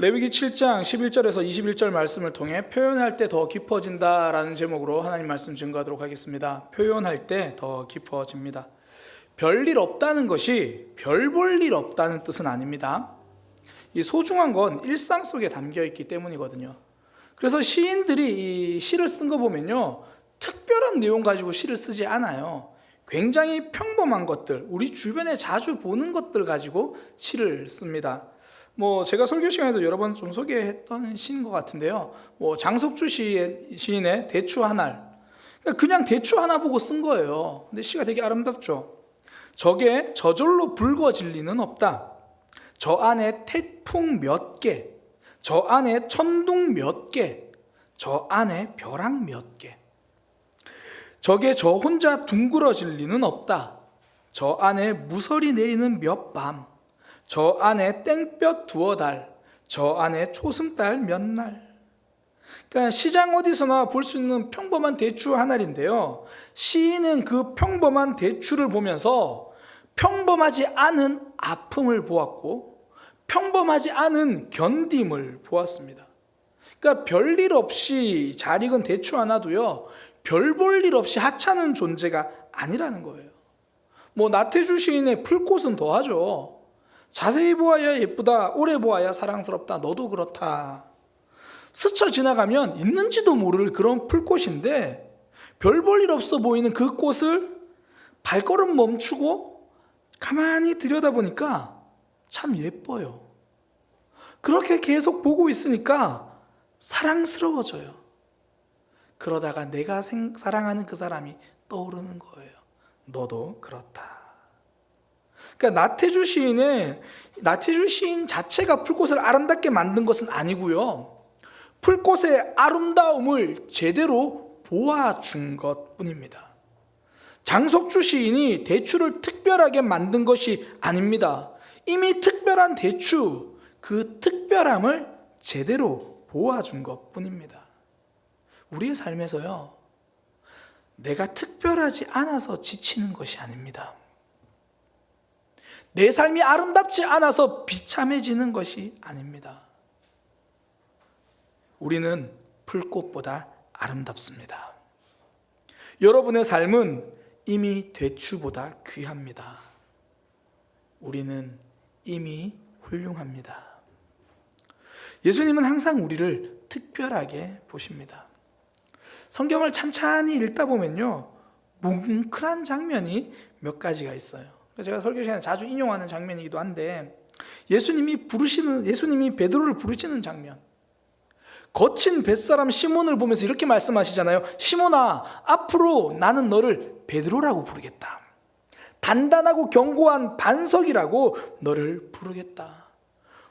레위기 7장 11절에서 21절 말씀을 통해 표현할 때 더 깊어진다라는 제목으로 하나님 말씀 증거하도록 하겠습니다. 표현할 때 더 깊어집니다. 별일 없다는 것이 별 볼 일 없다는 뜻은 아닙니다. 이 소중한 건 일상 속에 담겨 있기 때문이거든요. 그래서 시인들이 이 시를 쓴 거 보면요. 특별한 내용 가지고 시를 쓰지 않아요. 굉장히 평범한 것들, 우리 주변에 자주 보는 것들 가지고 시를 씁니다. 뭐 제가 설교 시간에도 여러 번 좀 소개했던 시인 것 같은데요. 뭐 장석주 시인의 대추 하날. 그냥 대추 하나 보고 쓴 거예요. 근데 시가 되게 아름답죠. 적에 저절로 붉어질 리는 없다. 저 안에 태풍 몇 개, 저 안에 천둥 몇 개, 저 안에 벼락 몇 개. 적에 저 혼자 둥그러질 리는 없다. 저 안에 무설이 내리는 몇 밤, 저 안에 땡볕 두어 달, 저 안에 초승달 몇 날. 그러니까 시장 어디서나 볼 수 있는 평범한 대추 하나인데요. 시인은 그 평범한 대추를 보면서 평범하지 않은 아픔을 보았고 평범하지 않은 견딤을 보았습니다. 그러니까 별일 없이 잘 익은 대추 하나도요. 별 볼 일 없이 하찮은 존재가 아니라는 거예요. 뭐 나태주 시인의 풀꽃은 더하죠. 자세히 보아야 예쁘다, 오래 보아야 사랑스럽다, 너도 그렇다. 스쳐 지나가면 있는지도 모를 그런 풀꽃인데 별 볼 일 없어 보이는 그 꽃을 발걸음 멈추고 가만히 들여다보니까 참 예뻐요. 그렇게 계속 보고 있으니까 사랑스러워져요. 그러다가 내가 생, 사랑하는 그 사람이 떠오르는 거예요. 너도 그렇다. 그러니까 나태주 시인은 나태주 시인 자체가 풀꽃을 아름답게 만든 것은 아니고요. 풀꽃의 아름다움을 제대로 보아준 것 뿐입니다. 장석주 시인이 대추를 특별하게 만든 것이 아닙니다. 이미 특별한 대추, 그 특별함을 제대로 보아준 것 뿐입니다. 우리의 삶에서요, 내가 특별하지 않아서 지치는 것이 아닙니다. 내 삶이 아름답지 않아서 비참해지는 것이 아닙니다. 우리는 풀꽃보다 아름답습니다. 여러분의 삶은 이미 대추보다 귀합니다. 우리는 이미 훌륭합니다. 예수님은 항상 우리를 특별하게 보십니다. 성경을 찬찬히 읽다 보면요. 뭉클한 장면이 몇 가지가 있어요. 제가 설교 시간에 자주 인용하는 장면이기도 한데 예수님이 부르시는 예수님이 베드로를 부르시는 장면. 거친 뱃사람 시몬을 보면서 이렇게 말씀하시잖아요. 시몬아, 앞으로 나는 너를 베드로라고 부르겠다. 단단하고 견고한 반석이라고 너를 부르겠다.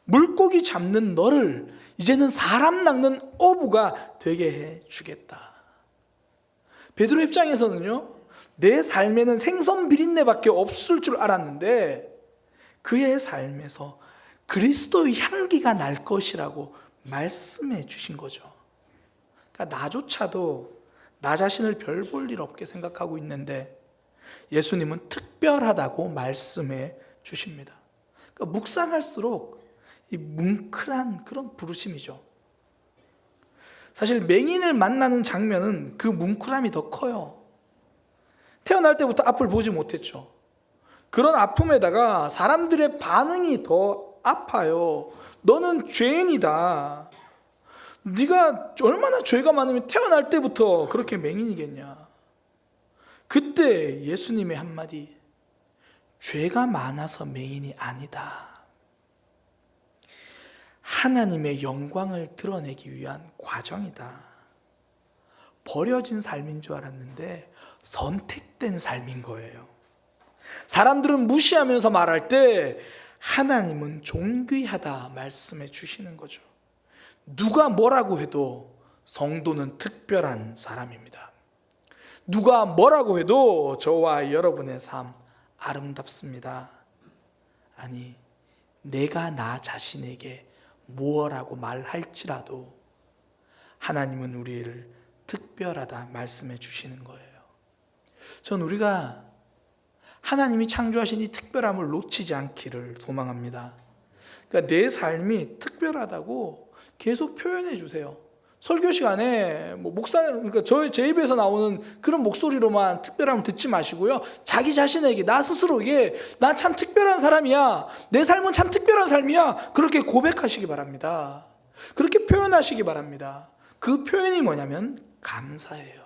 물고기 잡는 너를 이제는 사람 낚는 어부가 되게 해 주겠다. 베드로 입장에서는요, 내 삶에는 생선 비린내밖에 없을 줄 알았는데 그의 삶에서 그리스도의 향기가 날 것이라고 말씀해 주신 거죠. 그러니까 나조차도 나 자신을 별 볼 일 없게 생각하고 있는데 예수님은 특별하다고 말씀해 주십니다. 그러니까 묵상할수록 이 뭉클한 그런 부르심이죠. 사실 맹인을 만나는 장면은 그 뭉클함이 더 커요. 태어날 때부터 앞을 보지 못했죠. 그런 아픔에다가 사람들의 반응이 더 아파요. 너는 죄인이다. 네가 얼마나 죄가 많으면 태어날 때부터 그렇게 맹인이겠냐. 그때 예수님의 한마디, 죄가 많아서 맹인이 아니다. 하나님의 영광을 드러내기 위한 과정이다. 버려진 삶인 줄 알았는데 선택된 삶인 거예요. 사람들은 무시하면서 말할 때 하나님은 존귀하다 말씀해 주시는 거죠. 누가 뭐라고 해도 성도는 특별한 사람입니다. 누가 뭐라고 해도 저와 여러분의 삶 아름답습니다. 아니, 내가 나 자신에게 무엇라고 말할지라도 하나님은 우리를 특별하다 말씀해 주시는 거예요. 전 우리가 하나님이 창조하신 이 특별함을 놓치지 않기를 소망합니다. 그러니까 내 삶이 특별하다고 계속 표현해 주세요. 설교 시간에 뭐 목사 그러니까 저희 제 입에서 나오는 그런 목소리로만 특별함을 듣지 마시고요. 자기 자신에게 나 스스로에게 나 참 특별한 사람이야. 내 삶은 참 특별한 삶이야. 그렇게 고백하시기 바랍니다. 그렇게 표현하시기 바랍니다. 그 표현이 뭐냐면 감사예요.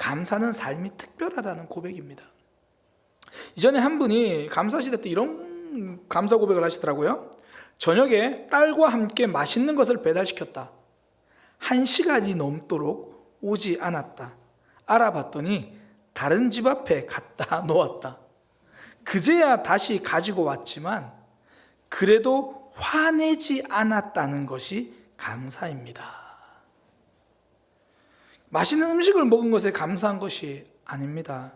감사는 삶이 특별하다는 고백입니다. 이전에 한 분이 감사 시대 때 이런 감사 고백을 하시더라고요. 저녁에 딸과 함께 맛있는 것을 배달시켰다. 한 시간이 넘도록 오지 않았다. 알아봤더니 다른 집 앞에 갖다 놓았다. 그제야 다시 가지고 왔지만 그래도 화내지 않았다는 것이 감사입니다. 맛있는 음식을 먹은 것에 감사한 것이 아닙니다.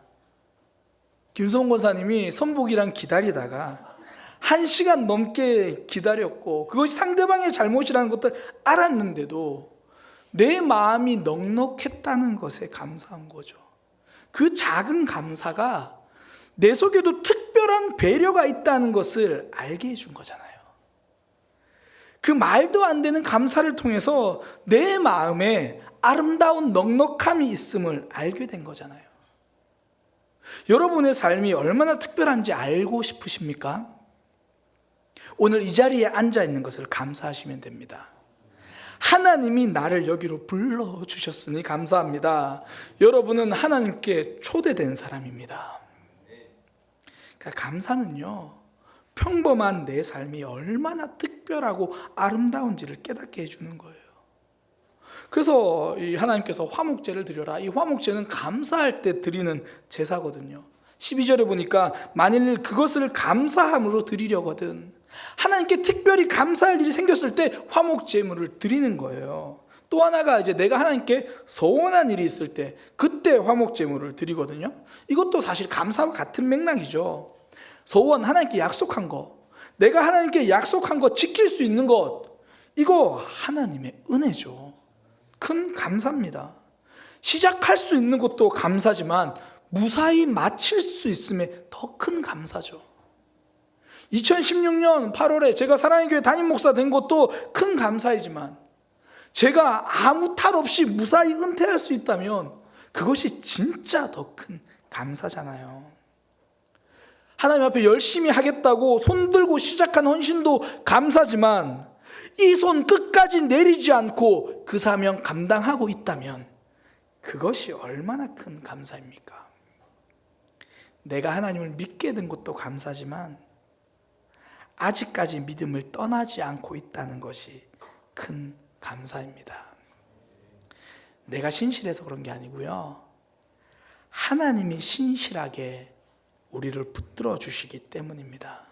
김성원 권사님이 선복이랑 기다리다가 한 시간 넘게 기다렸고 그것이 상대방의 잘못이라는 것을 알았는데도 내 마음이 넉넉했다는 것에 감사한 거죠. 그 작은 감사가 내 속에도 특별한 배려가 있다는 것을 알게 해준 거잖아요. 그 말도 안 되는 감사를 통해서 내 마음에 아름다운 넉넉함이 있음을 알게 된 거잖아요. 여러분의 삶이 얼마나 특별한지 알고 싶으십니까? 오늘 이 자리에 앉아 있는 것을 감사하시면 됩니다. 하나님이 나를 여기로 불러주셨으니 감사합니다. 여러분은 하나님께 초대된 사람입니다. 그러니까 감사는요, 평범한 내 삶이 얼마나 특별하고 아름다운지를 깨닫게 해주는 거예요. 그래서 이 하나님께서 화목제를 드려라. 이 화목제는 감사할 때 드리는 제사거든요. 12절에 보니까 만일 그것을 감사함으로 드리려거든 하나님께 특별히 감사할 일이 생겼을 때 화목 제물을 드리는 거예요. 또 하나가 이제 내가 하나님께 서운한 일이 있을 때 그때 화목 제물을 드리거든요. 이것도 사실 감사와 같은 맥락이죠. 서원 하나님께 약속한 거, 내가 하나님께 약속한 거 지킬 수 있는 것, 이거 하나님의 은혜죠. 큰 감사입니다. 시작할 수 있는 것도 감사지만 무사히 마칠 수 있음에 더 큰 감사죠. 2016년 8월에 제가 사랑의 교회 담임 목사 된 것도 큰 감사이지만 제가 아무 탈 없이 무사히 은퇴할 수 있다면 그것이 진짜 더 큰 감사잖아요. 하나님 앞에 열심히 하겠다고 손 들고 시작한 헌신도 감사지만 이 손 끝까지 내리지 않고 그 사명 감당하고 있다면 그것이 얼마나 큰 감사입니까? 내가 하나님을 믿게 된 것도 감사지만 아직까지 믿음을 떠나지 않고 있다는 것이 큰 감사입니다. 내가 신실해서 그런 게 아니고요. 하나님이 신실하게 우리를 붙들어 주시기 때문입니다.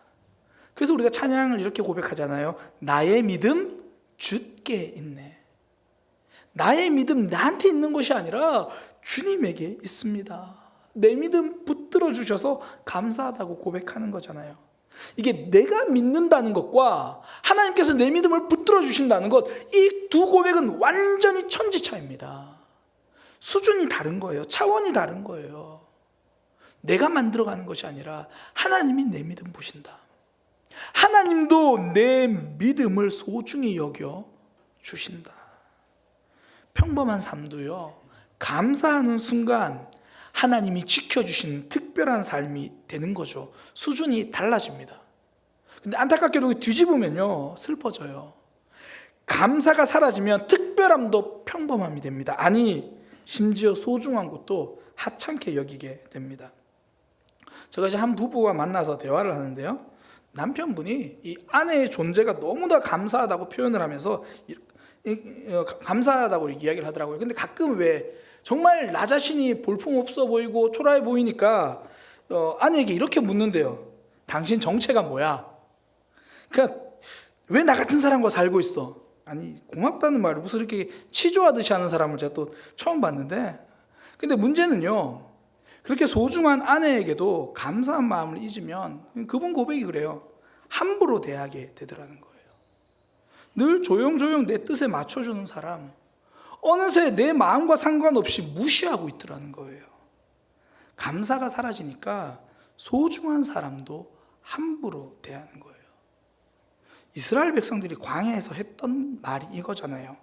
그래서 우리가 찬양을 이렇게 고백하잖아요. 나의 믿음 주께 있네. 나의 믿음 나한테 있는 것이 아니라 주님에게 있습니다. 내 믿음 붙들어 주셔서 감사하다고 고백하는 거잖아요. 이게 내가 믿는다는 것과 하나님께서 내 믿음을 붙들어 주신다는 것, 이 두 고백은 완전히 천지차입니다. 수준이 다른 거예요. 차원이 다른 거예요. 내가 만들어가는 것이 아니라 하나님이 내 믿음 보신다. 하나님도 내 믿음을 소중히 여겨 주신다. 평범한 삶도요, 감사하는 순간 하나님이 지켜주신 특별한 삶이 되는 거죠. 수준이 달라집니다. 근데 안타깝게도 뒤집으면요, 슬퍼져요. 감사가 사라지면 특별함도 평범함이 됩니다. 아니, 심지어 소중한 것도 하찮게 여기게 됩니다. 제가 이제 한 부부가 만나서 대화를 하는데요. 남편분이 이 아내의 존재가 너무나 감사하다고 표현을 하면서 어, 감사하다고 이야기를 하더라고요. 근데 가끔 왜 정말 나 자신이 볼품 없어 보이고 초라해 보이니까 어, 아내에게 이렇게 묻는데요. 당신 정체가 뭐야? 그러니까 왜 나 같은 사람과 살고 있어? 아니 고맙다는 말을 무슨 이렇게 치조하듯이 하는 사람을 제가 또 처음 봤는데 근데 문제는요. 그렇게 소중한 아내에게도 감사한 마음을 잊으면 그분 고백이 그래요. 함부로 대하게 되더라는 거예요. 늘 조용조용 내 뜻에 맞춰주는 사람, 어느새 내 마음과 상관없이 무시하고 있더라는 거예요. 감사가 사라지니까 소중한 사람도 함부로 대하는 거예요. 이스라엘 백성들이 광야에서 했던 말이 이거잖아요.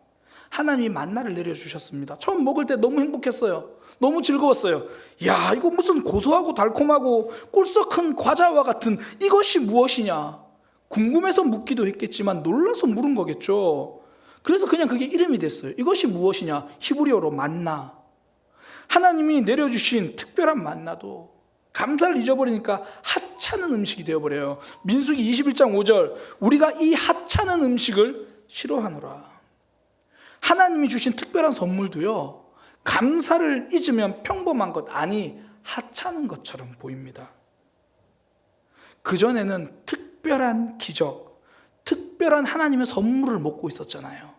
하나님이 만나를 내려주셨습니다. 처음 먹을 때 너무 행복했어요. 너무 즐거웠어요. 야, 이거 무슨 고소하고 달콤하고 꿀썩한 과자와 같은 이것이 무엇이냐? 궁금해서 묻기도 했겠지만 놀라서 물은 거겠죠. 그래서 그냥 그게 이름이 됐어요. 이것이 무엇이냐? 히브리어로 만나. 하나님이 내려주신 특별한 만나도 감사를 잊어버리니까 하찮은 음식이 되어버려요. 민수기 21장 5절 우리가 이 하찮은 음식을 싫어하노라. 하나님이 주신 특별한 선물도요. 감사를 잊으면 평범한 것 아니 하찮은 것처럼 보입니다. 그전에는 특별한 기적, 특별한 하나님의 선물을 먹고 있었잖아요.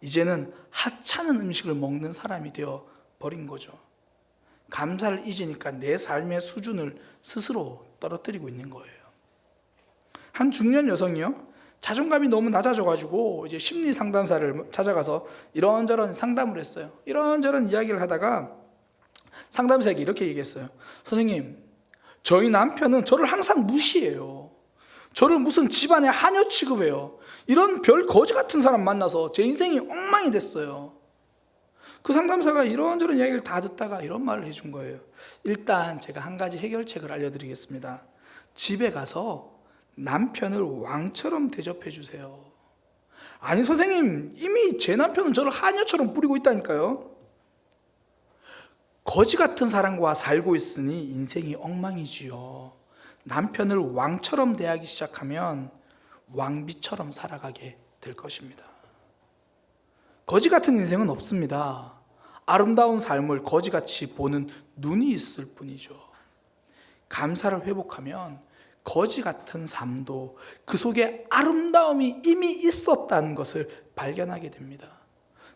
이제는 하찮은 음식을 먹는 사람이 되어 버린 거죠. 감사를 잊으니까 내 삶의 수준을 스스로 떨어뜨리고 있는 거예요. 한 중년 여성이요. 자존감이 너무 낮아져가지고 이제 심리 상담사를 찾아가서 이런저런 상담을 했어요. 이런저런 이야기를 하다가 상담사에게 이렇게 얘기했어요. 선생님, 저희 남편은 저를 항상 무시해요. 저를 무슨 집안의 하녀 취급해요. 이런 별 거지 같은 사람 만나서 제 인생이 엉망이 됐어요. 그 상담사가 이런저런 이야기를 다 듣다가 이런 말을 해준 거예요. 일단 제가 한 가지 해결책을 알려드리겠습니다. 집에 가서 남편을 왕처럼 대접해 주세요. 아니 선생님 이미 제 남편은 저를 하녀처럼 뿌리고 있다니까요. 거지 같은 사람과 살고 있으니 인생이 엉망이지요. 남편을 왕처럼 대하기 시작하면 왕비처럼 살아가게 될 것입니다. 거지 같은 인생은 없습니다. 아름다운 삶을 거지같이 보는 눈이 있을 뿐이죠. 감사를 회복하면 거지 같은 삶도 그 속에 아름다움이 이미 있었다는 것을 발견하게 됩니다.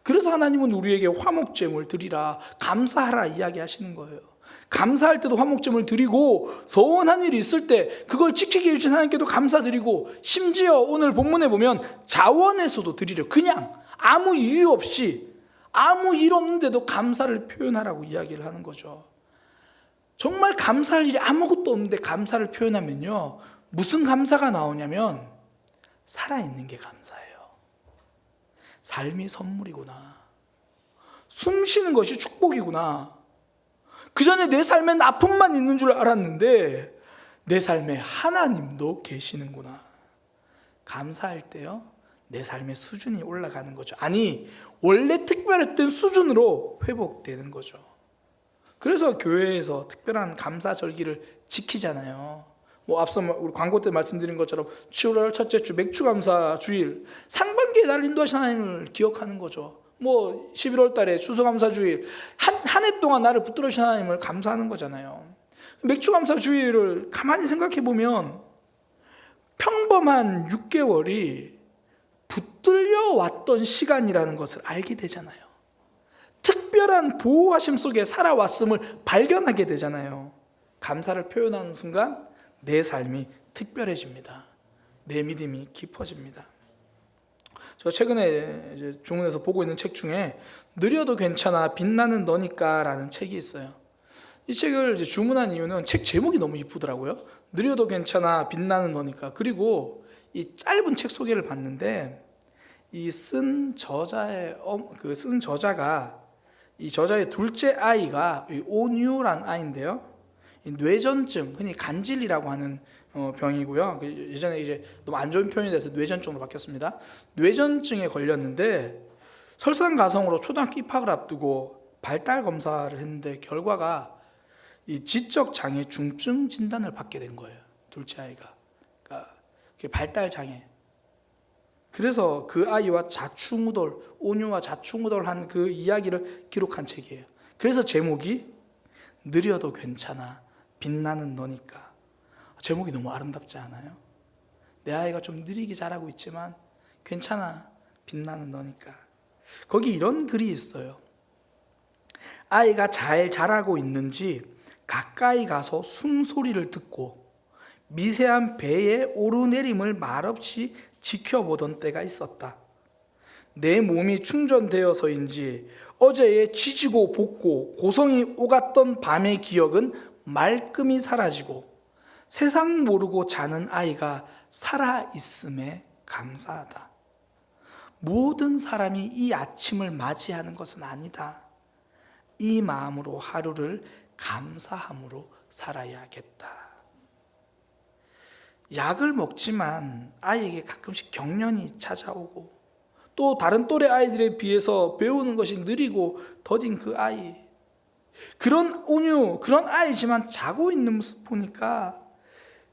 그래서 하나님은 우리에게 화목제물 드리라, 감사하라 이야기하시는 거예요. 감사할 때도 화목제물 드리고 서운한 일이 있을 때 그걸 지키게 해주신 하나님께도 감사드리고 심지어 오늘 본문에 보면 자원에서도 드리려 그냥 아무 이유 없이 아무 일 없는데도 감사를 표현하라고 이야기를 하는 거죠. 정말 감사할 일이 아무것도 없는데 감사를 표현하면요. 무슨 감사가 나오냐면 살아있는 게 감사해요. 삶이 선물이구나. 숨 쉬는 것이 축복이구나. 그 전에 내 삶엔 아픔만 있는 줄 알았는데 내 삶에 하나님도 계시는구나. 감사할 때요. 내 삶의 수준이 올라가는 거죠. 아니, 원래 특별했던 수준으로 회복되는 거죠. 그래서 교회에서 특별한 감사 절기를 지키잖아요. 뭐 앞서 우리 광고 때 말씀드린 것처럼 7월 첫째 주 맥주 감사 주일 상반기에 날 인도하신 하나님을 기억하는 거죠. 뭐 11월 달에 추수 감사 주일 한 한 해 동안 나를 붙들으신 하나님을 감사하는 거잖아요. 맥주 감사 주일을 가만히 생각해 보면 평범한 6개월이 붙들려 왔던 시간이라는 것을 알게 되잖아요. 특별한 보호하심 속에 살아왔음을 발견하게 되잖아요. 감사를 표현하는 순간 내 삶이 특별해집니다. 내 믿음이 깊어집니다. 저 최근에 주문해서 보고 있는 책 중에 느려도 괜찮아 빛나는 너니까라는 책이 있어요. 이 책을 주문한 이유는 책 제목이 너무 이쁘더라고요. 느려도 괜찮아 빛나는 너니까. 그리고 이 짧은 책 소개를 봤는데 이 쓴 저자의 그쓴 저자가 이 저자의 둘째 아이가 오뉴란 아이인데요. 뇌전증, 흔히 간질이라고 하는 어, 병이고요. 그 예전에 이제 너무 안 좋은 표현이 돼서 뇌전증으로 바뀌었습니다. 뇌전증에 걸렸는데 설상가성으로 초등학교 입학을 앞두고 발달 검사를 했는데 결과가 이 지적 장애 중증 진단을 받게 된 거예요. 둘째 아이가. 그러니까 발달 장애. 그래서 그 아이와 자충우돌, 온유와 자충우돌한 그 이야기를 기록한 책이에요. 그래서 제목이 느려도 괜찮아. 빛나는 너니까. 제목이 너무 아름답지 않아요? 내 아이가 좀 느리게 자라고 있지만 괜찮아. 빛나는 너니까. 거기 이런 글이 있어요. 아이가 잘 자라고 있는지 가까이 가서 숨소리를 듣고 미세한 배의 오르내림을 말없이 지켜보던 때가 있었다. 내 몸이 충전되어서인지 어제의 지지고 볶고 고성이 오갔던 밤의 기억은 말끔히 사라지고 세상 모르고 자는 아이가 살아 있음에 감사하다. 모든 사람이 이 아침을 맞이하는 것은 아니다. 이 마음으로 하루를 감사함으로 살아야겠다. 약을 먹지만 아이에게 가끔씩 경련이 찾아오고 또 다른 또래 아이들에 비해서 배우는 것이 느리고 더딘 그 아이 그런 온유 그런 아이지만 자고 있는 모습 보니까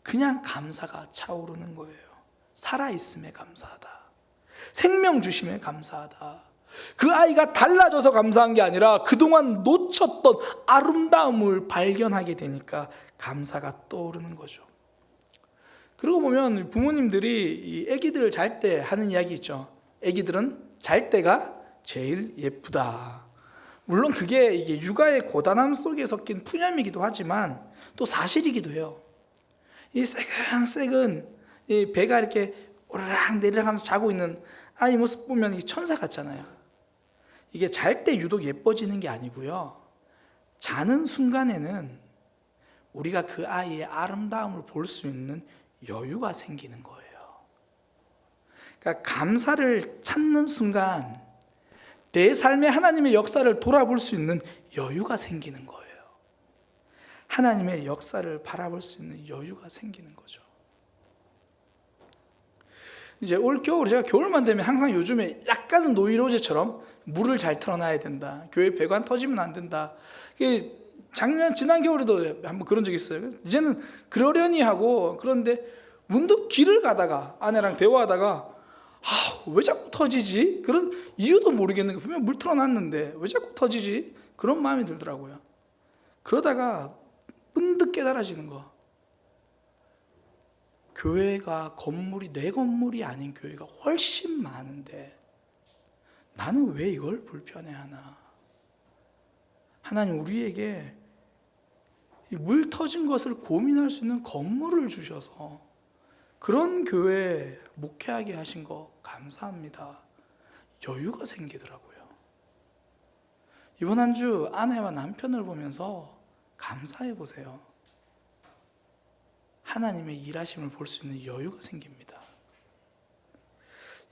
그냥 감사가 차오르는 거예요. 살아있음에 감사하다. 생명 주심에 감사하다. 그 아이가 달라져서 감사한 게 아니라 그동안 놓쳤던 아름다움을 발견하게 되니까 감사가 떠오르는 거죠. 그러고 보면 부모님들이 이 아기들 잘 때 하는 이야기 있죠. 아기들은 잘 때가 제일 예쁘다. 물론 그게 이게 육아의 고단함 속에 섞인 푸념이기도 하지만 또 사실이기도 해요. 이 새근새근 이 배가 이렇게 오르락 내리락하면서 자고 있는 아이 모습 보면 이 천사 같잖아요. 이게 잘 때 유독 예뻐지는 게 아니고요. 자는 순간에는 우리가 그 아이의 아름다움을 볼 수 있는 여유가 생기는 거예요. 그러니까 감사를 찾는 순간 내 삶의 하나님의 역사를 돌아볼 수 있는 여유가 생기는 거예요. 하나님의 역사를 바라볼 수 있는 여유가 생기는 거죠. 이제 올 겨울 제가 겨울만 되면 항상 요즘에 약간은 노이로제처럼 물을 잘 틀어놔야 된다. 교회 배관 터지면 안 된다. 이게 작년 지난 겨울에도 한번 그런 적 있어요. 이제는 그러려니 하고 그런데 문득 길을 가다가 아내랑 대화하다가 아, 왜 자꾸 터지지? 그런 이유도 모르겠는 거 분명 물 틀어놨는데 왜 자꾸 터지지? 그런 마음이 들더라고요. 그러다가 문득 깨달아지는 거. 교회가 건물이 내 건물이 아닌 교회가 훨씬 많은데 나는 왜 이걸 불편해하나? 하나님 우리에게 이 물 터진 것을 고민할 수 있는 건물을 주셔서 그런 교회 목회하게 하신 거 감사합니다. 여유가 생기더라고요. 이번 한 주 아내와 남편을 보면서 감사해 보세요. 하나님의 일하심을 볼 수 있는 여유가 생깁니다.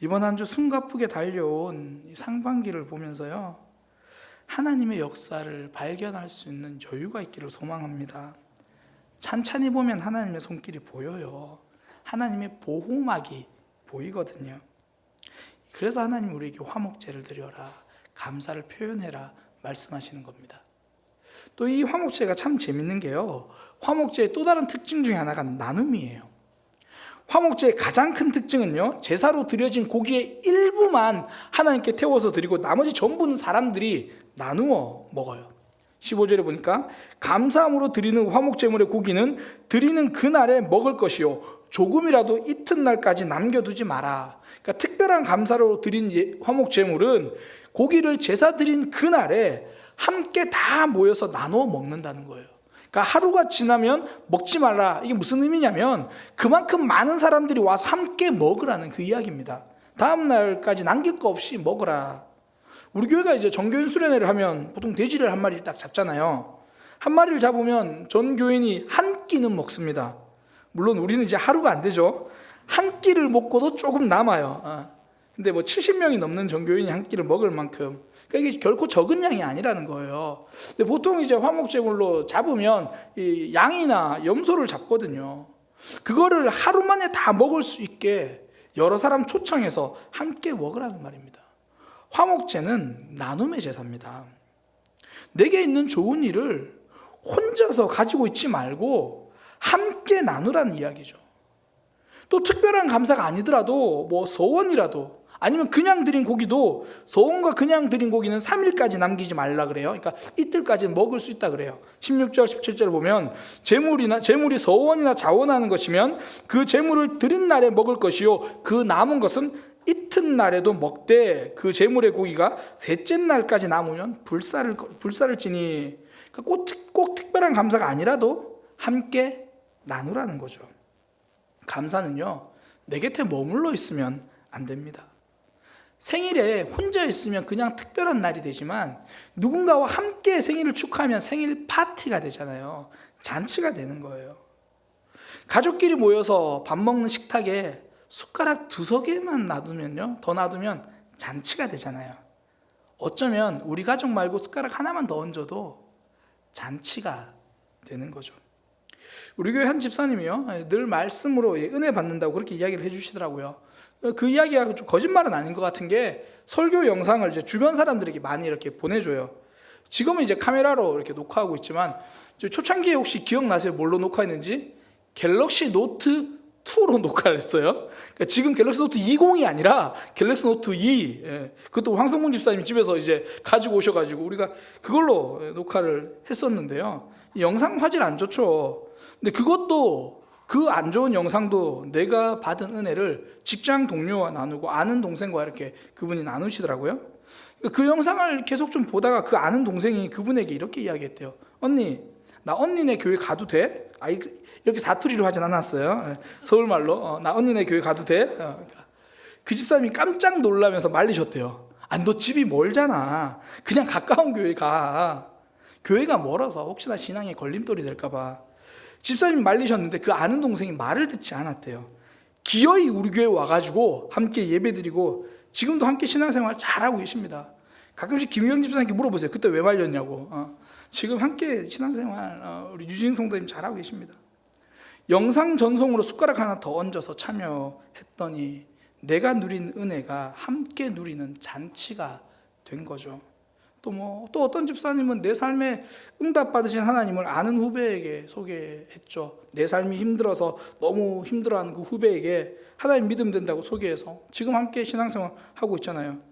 이번 한 주 숨가쁘게 달려온 이 상반기를 보면서요. 하나님의 역사를 발견할 수 있는 여유가 있기를 소망합니다. 찬찬히 보면 하나님의 손길이 보여요. 하나님의 보호막이 보이거든요. 그래서 하나님 우리에게 화목제를 드려라. 감사를 표현해라. 말씀하시는 겁니다. 또 이 화목제가 참 재밌는 게요. 화목제의 또 다른 특징 중에 하나가 나눔이에요. 화목제의 가장 큰 특징은요, 제사로 드려진 고기의 일부만 하나님께 태워서 드리고 나머지 전부는 사람들이 나누어 먹어요. 15절에 보니까 감사함으로 드리는 화목제물의 고기는 드리는 그날에 먹을 것이요 조금이라도 이튿날까지 남겨두지 마라. 그러니까 특별한 감사로 드린 예- 화목제물은 고기를 제사 드린 그날에 함께 다 모여서 나누어 먹는다는 거예요. 그러니까 하루가 지나면 먹지 말라. 이게 무슨 의미냐면 그만큼 많은 사람들이 와서 함께 먹으라는 그 이야기입니다. 다음 날까지 남길 거 없이 먹으라. 우리 교회가 이제 정교인 수련회를 하면 보통 돼지를 한 마리를 딱 잡잖아요. 한 마리를 잡으면 전 교인이 한 끼는 먹습니다. 물론 우리는 이제 하루가 안 되죠. 한 끼를 먹고도 조금 남아요. 아. 근데 뭐 70명이 넘는 전교인이 한 끼를 먹을 만큼 그러니까 이게 결코 적은 양이 아니라는 거예요. 근데 보통 이제 화목제물로 잡으면 이 양이나 염소를 잡거든요. 그거를 하루 만에 다 먹을 수 있게 여러 사람 초청해서 함께 먹으라는 말입니다. 화목제는 나눔의 제사입니다. 내게 있는 좋은 일을 혼자서 가지고 있지 말고 함께 나누라는 이야기죠. 또 특별한 감사가 아니더라도 뭐 서원이라도 아니면 그냥 드린 고기도 서원과 그냥 드린 고기는 3일까지 남기지 말라 그래요. 그러니까 이틀까지 먹을 수 있다 그래요. 16절 17절 보면 재물이나 재물이 서원이나 자원하는 것이면 그 재물을 드린 날에 먹을 것이요 그 남은 것은 이튿날에도 먹되 그 재물의 고기가 셋째 날까지 남으면 불사를 불사를 지니 그러니까 꼭, 특별한 감사가 아니라도 함께 나누라는 거죠. 감사는요 내 곁에 머물러 있으면 안 됩니다. 생일에 혼자 있으면 그냥 특별한 날이 되지만 누군가와 함께 생일을 축하하면 생일 파티가 되잖아요. 잔치가 되는 거예요. 가족끼리 모여서 밥 먹는 식탁에 숟가락 두세 개만 놔두면요. 더 놔두면 잔치가 되잖아요. 어쩌면 우리 가족 말고 숟가락 하나만 더 얹어도 잔치가 되는 거죠. 우리 교회 한 집사님이요. 늘 말씀으로 은혜 받는다고 그렇게 이야기를 해주시더라고요. 그 이야기가 좀 거짓말은 아닌 것 같은 게 설교 영상을 이제 주변 사람들에게 많이 이렇게 보내줘요. 지금은 이제 카메라로 이렇게 녹화하고 있지만 저 초창기에 혹시 기억나세요? 뭘로 녹화했는지? 갤럭시 노트 2로 녹화를 했어요. 그러니까 지금 갤럭시 노트 20이 아니라 갤럭시 노트 2. 예. 그것도 황성문 집사님 집에서 이제 가지고 오셔가지고 우리가 그걸로 녹화를 했었는데요. 이 영상 화질 안 좋죠. 근데 그것도 그 안 좋은 영상도 내가 받은 은혜를 직장 동료와 나누고 아는 동생과 이렇게 그분이 나누시더라고요. 그 영상을 계속 좀 보다가 그 아는 동생이 그분에게 이렇게 이야기했대요. 언니, 나 언니네 교회 가도 돼? 아, 이렇게 사투리로 하진 않았어요. 예, 서울말로. 어, 나 언니네 교회 가도 돼? 어, 그 집사람이 깜짝 놀라면서 말리셨대요. 아, 너 집이 멀잖아. 그냥 가까운 교회 가. 교회가 멀어서 혹시나 신앙에 걸림돌이 될까봐. 집사님이 말리셨는데 그 아는 동생이 말을 듣지 않았대요. 기어이 우리 교회 와가지고 함께 예배 드리고 지금도 함께 신앙생활 잘하고 계십니다. 가끔씩 김유영 집사님께 물어보세요. 그때 왜 말렸냐고. 어. 지금 함께 신앙생활 어, 우리 유진 성도님 잘하고 계십니다. 영상 전송으로 숟가락 하나 더 얹어서 참여했더니 내가 누린 은혜가 함께 누리는 잔치가 된 거죠. 또 뭐 또 어떤 집사님은 내 삶에 응답 받으신 하나님을 아는 후배에게 소개했죠. 내 삶이 힘들어서 너무 힘들어하는 그 후배에게 하나님 믿음 된다고 소개해서 지금 함께 신앙생활 하고 있잖아요.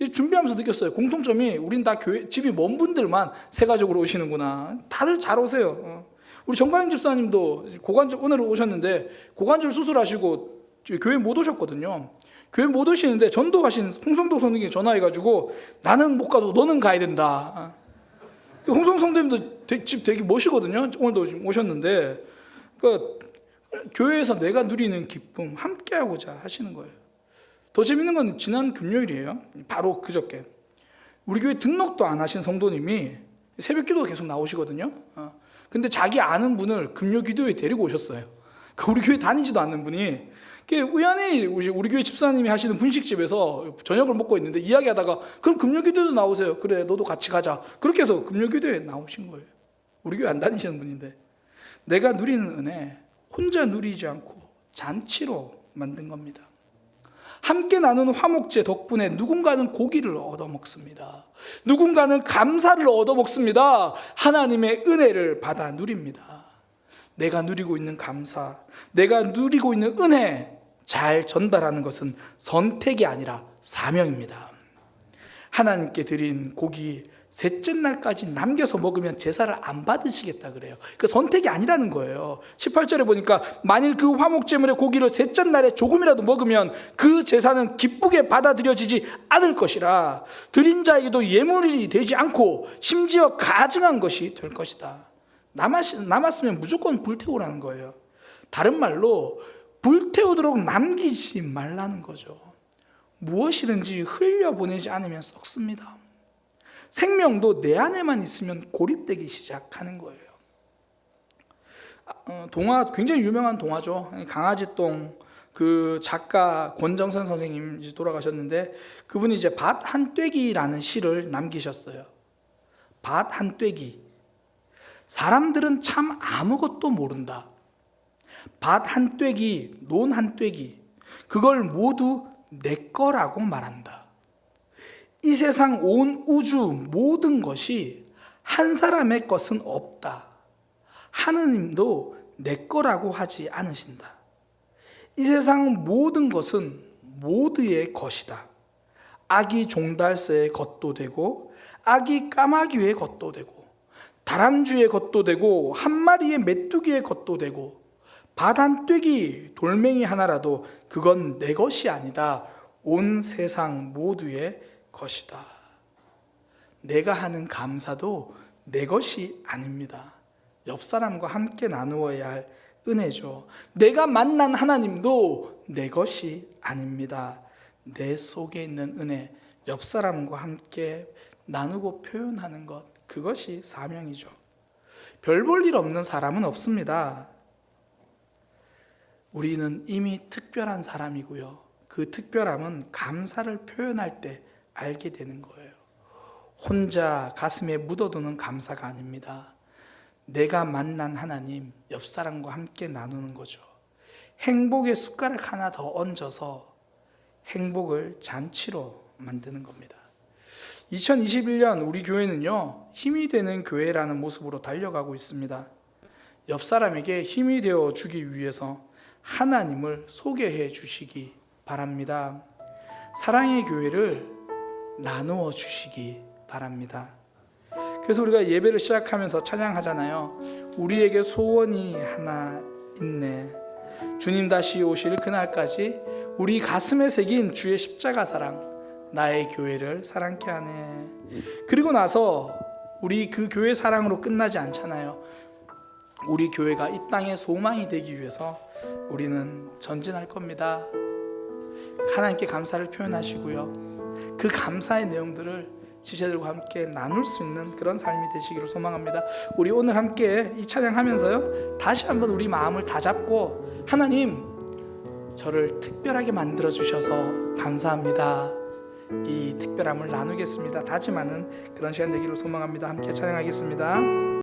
이 준비하면서 느꼈어요. 공통점이 우린 다 교회 집이 먼 분들만 세가족으로 오시는구나. 다들 잘 오세요. 어. 우리 정가임 집사님도 고관절 오늘 오셨는데 고관절 수술하시고 교회 못 오셨거든요. 교회 못 오시는데 전도 가신 홍성도 성도님께 전화해가지고 나는 못 가도 너는 가야 된다. 그 홍성 성도님도 집 되게 멋이거든요. 오늘도 오셨는데 그 교회에서 내가 누리는 기쁨 함께하고자 하시는 거예요. 더 재밌는 건 지난 금요일이에요. 바로 그저께 우리 교회 등록도 안 하신 성도님이 새벽 기도 계속 나오시거든요. 어. 근데 자기 아는 분을 금요 기도에 데리고 오셨어요. 그 우리 교회 다니지도 않는 분이 우연히 우리, 교회 집사님이 하시는 분식집에서 저녁을 먹고 있는데 이야기하다가 그럼 금요 기도도 나오세요. 그래 너도 같이 가자. 그렇게 해서 금요 기도에 나오신 거예요. 우리 교회 안 다니시는 분인데 내가 누리는 은혜 혼자 누리지 않고 잔치로 만든 겁니다. 함께 나누는 화목제 덕분에 누군가는 고기를 얻어먹습니다. 누군가는 감사를 얻어먹습니다. 하나님의 은혜를 받아 누립니다. 내가 누리고 있는 감사, 내가 누리고 있는 은혜 잘 전달하는 것은 선택이 아니라 사명입니다. 하나님께 드린 고기 셋째 날까지 남겨서 먹으면 제사를 안 받으시겠다 그래요. 그 선택이 아니라는 거예요. 18절에 보니까 만일 그 화목제물의 고기를 셋째 날에 조금이라도 먹으면 그 제사는 기쁘게 받아들여지지 않을 것이라 드린 자에게도 예물이 되지 않고 심지어 가증한 것이 될 것이다. 남았, 남았으면 무조건 불태우라는 거예요. 다른 말로 불태우도록 남기지 말라는 거죠. 무엇이든지 흘려보내지 않으면 썩습니다. 생명도 내 안에만 있으면 고립되기 시작하는 거예요. 어, 동화 굉장히 유명한 동화죠. 강아지똥 그 작가 권정선 선생님 이제 돌아가셨는데 그분이 이제 밭 한 떼기라는 시를 남기셨어요. 밭 한 떼기. 사람들은 참 아무것도 모른다. 밭 한 떼기, 논 한 떼기. 그걸 모두 내 거라고 말한다. 이 세상 온 우주 모든 것이 한 사람의 것은 없다. 하느님도 내 거라고 하지 않으신다. 이 세상 모든 것은 모두의 것이다. 아기 종달새의 것도 되고, 아기 까마귀의 것도 되고, 다람쥐의 것도 되고, 한 마리의 메뚜기의 것도 되고, 바단 떼기 돌멩이 하나라도 그건 내 것이 아니다. 온 세상 모두의 것이다. 내가 하는 감사도 내 것이 아닙니다. 옆 사람과 함께 나누어야 할 은혜죠. 내가 만난 하나님도 내 것이 아닙니다. 내 속에 있는 은혜, 옆 사람과 함께 나누고 표현하는 것, 그것이 사명이죠. 별 볼 일 없는 사람은 없습니다. 우리는 이미 특별한 사람이고요. 그 특별함은 감사를 표현할 때 알게 되는 거예요. 혼자 가슴에 묻어두는 감사가 아닙니다. 내가 만난 하나님, 옆 사람과 함께 나누는 거죠. 행복의 숟가락 하나 더 얹어서 행복을 잔치로 만드는 겁니다. 2021년 우리 교회는요, 힘이 되는 교회라는 모습으로 달려가고 있습니다. 옆 사람에게 힘이 되어 주기 위해서 하나님을 소개해 주시기 바랍니다. 사랑의 교회를 나누어 주시기 바랍니다. 그래서 우리가 예배를 시작하면서 찬양하잖아요. 우리에게 소원이 하나 있네. 주님 다시 오실 그날까지 우리 가슴에 새긴 주의 십자가 사랑, 나의 교회를 사랑케 하네. 그리고 나서 우리 그 교회 사랑으로 끝나지 않잖아요. 우리 교회가 이 땅의 소망이 되기 위해서 우리는 전진할 겁니다. 하나님께 감사를 표현하시고요. 그 감사의 내용들을 지체들과 함께 나눌 수 있는 그런 삶이 되시기를 소망합니다. 우리 오늘 함께 이 찬양하면서요. 다시 한번 우리 마음을 다잡고 하나님 저를 특별하게 만들어 주셔서 감사합니다. 이 특별함을 나누겠습니다. 다짐하는 그런 시간 되기를 소망합니다. 함께 찬양하겠습니다.